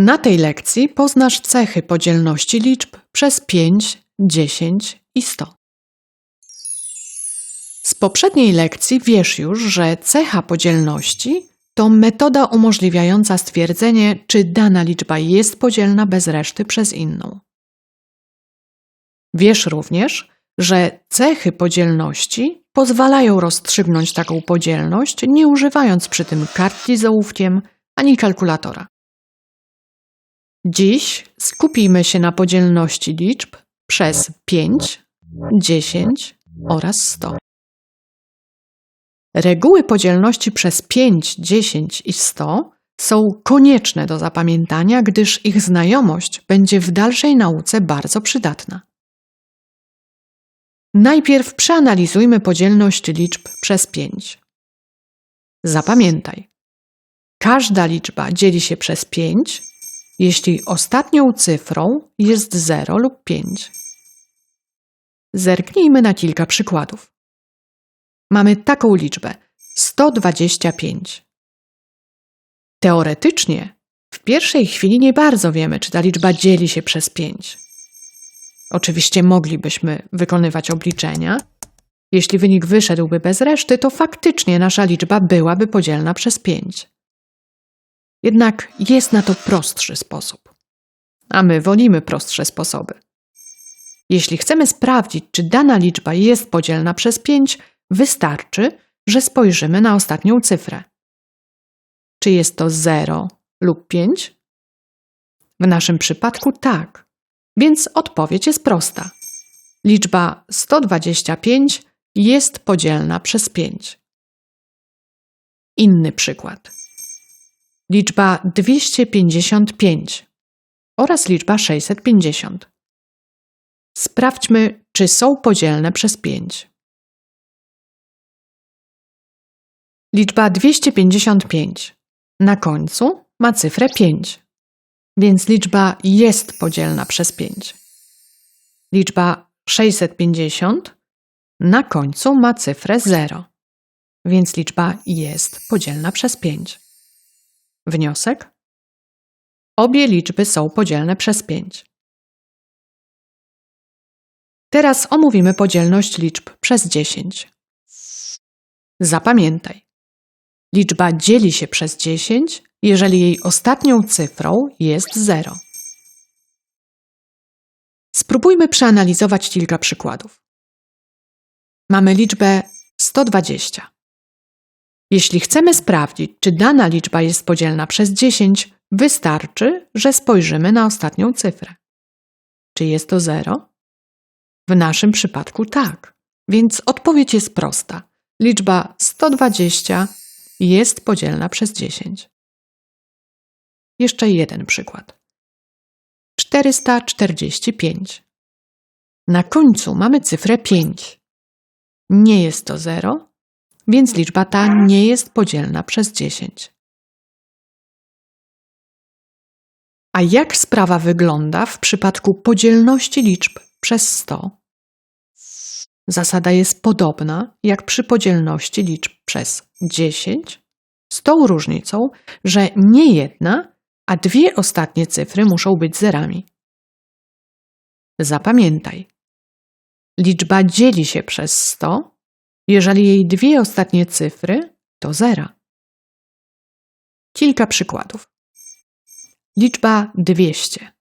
Na tej lekcji poznasz cechy podzielności liczb przez 5, 10 i 100. Z poprzedniej lekcji wiesz już, że cecha podzielności to metoda umożliwiająca stwierdzenie, czy dana liczba jest podzielna bez reszty przez inną. Wiesz również, że cechy podzielności pozwalają rozstrzygnąć taką podzielność, nie używając przy tym kartki z ołówkiem ani kalkulatora. Dziś skupimy się na podzielności liczb przez 5, 10 oraz 100. Reguły podzielności przez 5, 10 i 100 są konieczne do zapamiętania, gdyż ich znajomość będzie w dalszej nauce bardzo przydatna. Najpierw przeanalizujmy podzielność liczb przez 5. Zapamiętaj. Każda liczba dzieli się przez 5, jeśli ostatnią cyfrą jest 0 lub 5. Zerknijmy na kilka przykładów. Mamy taką liczbę 125. Teoretycznie w pierwszej chwili nie bardzo wiemy, czy ta liczba dzieli się przez 5. Oczywiście moglibyśmy wykonywać obliczenia. Jeśli wynik wyszedłby bez reszty, to faktycznie nasza liczba byłaby podzielna przez 5. Jednak jest na to prostszy sposób. A my wolimy prostsze sposoby. Jeśli chcemy sprawdzić, czy dana liczba jest podzielna przez 5, wystarczy, że spojrzymy na ostatnią cyfrę. Czy jest to 0 lub 5? W naszym przypadku tak, więc odpowiedź jest prosta. Liczba 125 jest podzielna przez 5. Inny przykład liczba 255 oraz liczba 650. Sprawdźmy, czy są podzielne przez 5. Liczba 255 na końcu ma cyfrę 5, więc liczba jest podzielna przez 5. Liczba 650 na końcu ma cyfrę 0, więc liczba jest podzielna przez 5. Wniosek? Obie liczby są podzielne przez 5. Teraz omówimy podzielność liczb przez 10. Zapamiętaj. Liczba dzieli się przez 10, jeżeli jej ostatnią cyfrą jest 0. Spróbujmy przeanalizować kilka przykładów. Mamy liczbę 120. Jeśli chcemy sprawdzić, czy dana liczba jest podzielna przez 10, wystarczy, że spojrzymy na ostatnią cyfrę. Czy jest to 0? W naszym przypadku tak, więc odpowiedź jest prosta. Liczba 120 jest podzielna przez 10. Jeszcze jeden przykład. 445. Na końcu mamy cyfrę 5. Nie jest to 0, więc liczba ta nie jest podzielna przez 10. A jak sprawa wygląda w przypadku podzielności liczb przez 100? Zasada jest podobna jak przy podzielności liczb przez 10, z tą różnicą, że nie jedna, a dwie ostatnie cyfry muszą być zerami. Zapamiętaj. Liczba dzieli się przez 100, jeżeli jej dwie ostatnie cyfry to zera. Kilka przykładów. Liczba 200.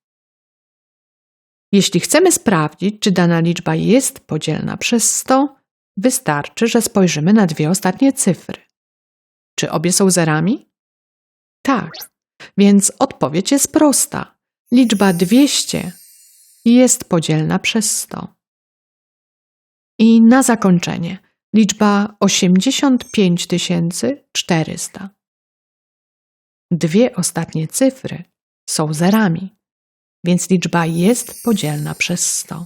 Jeśli chcemy sprawdzić, czy dana liczba jest podzielna przez 100, wystarczy, że spojrzymy na dwie ostatnie cyfry. Czy obie są zerami? Tak, więc odpowiedź jest prosta. Liczba 200 jest podzielna przez 100. I na zakończenie Liczba 85 400. Dwie ostatnie cyfry są zerami, więc liczba jest podzielna przez 100.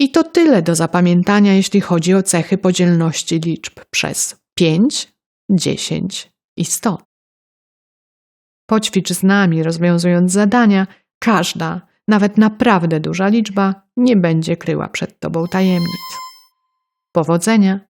I to tyle do zapamiętania, jeśli chodzi o cechy podzielności liczb przez 5, 10 i 100. Poćwicz z nami, rozwiązując zadania, każda nawet naprawdę duża liczba nie będzie kryła przed Tobą tajemnic. Powodzenia!